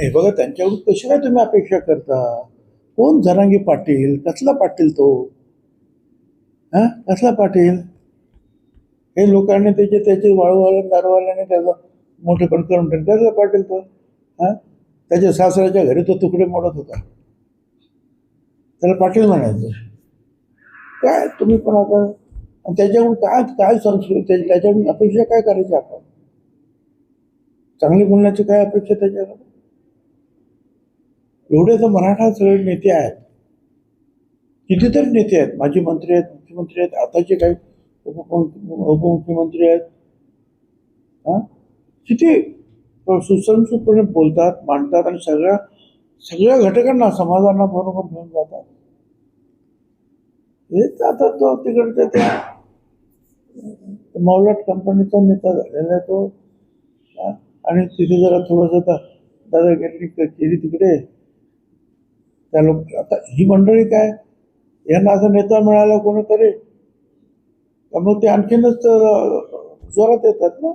हे बघा त्यांच्याकडून कशी काय तुम्ही अपेक्षा करता? कोण जरांगी पाटील? कसला पाटील तो? हा? कसला पाटील? हे लोकांनी त्याचे त्याचे वाळूवाल्या दारूवाल्याने त्याचा मोठेपण करून ठेवलं. कसला पाटील तो? हा? त्याच्या सासऱ्याच्या घरी तो तुकडे मोडत होता. त्याला पाटील म्हणायचं. काय तुम्ही पण आता आणि त्याच्याकडून काय काय संस्कृती त्याच्या- त्याच्याकडून अपेक्षा काय करायची आपण? चांगली बोलण्याची काय अपेक्षा त्याच्याकडून एवढे तर मराठा सगळे नेते आहेत. कितीतरी नेते आहेत. माजी मंत्री आहेत मुख्यमंत्री आहेत आताचे काही उपमुख्यमंत्री आहेत. हा? किती सुसंस्कृतपणे बोलतात मांडतात आणि सगळ्या सगळ्या घटकांना समाजांना बरोबर घेऊन जातात. हेच आता तो तिकडच्या त्या मौलाट कंपनीचा नेता झालेला आहे तो. आणि तिथे जरा थोडंसं दादागिरी केली तिकडे. त्या लोक आता ही मंडळी काय? यांना असं नेता मिळाला कोणीतरी त्यामुळे ते आणखीनच जोरात येतात ना?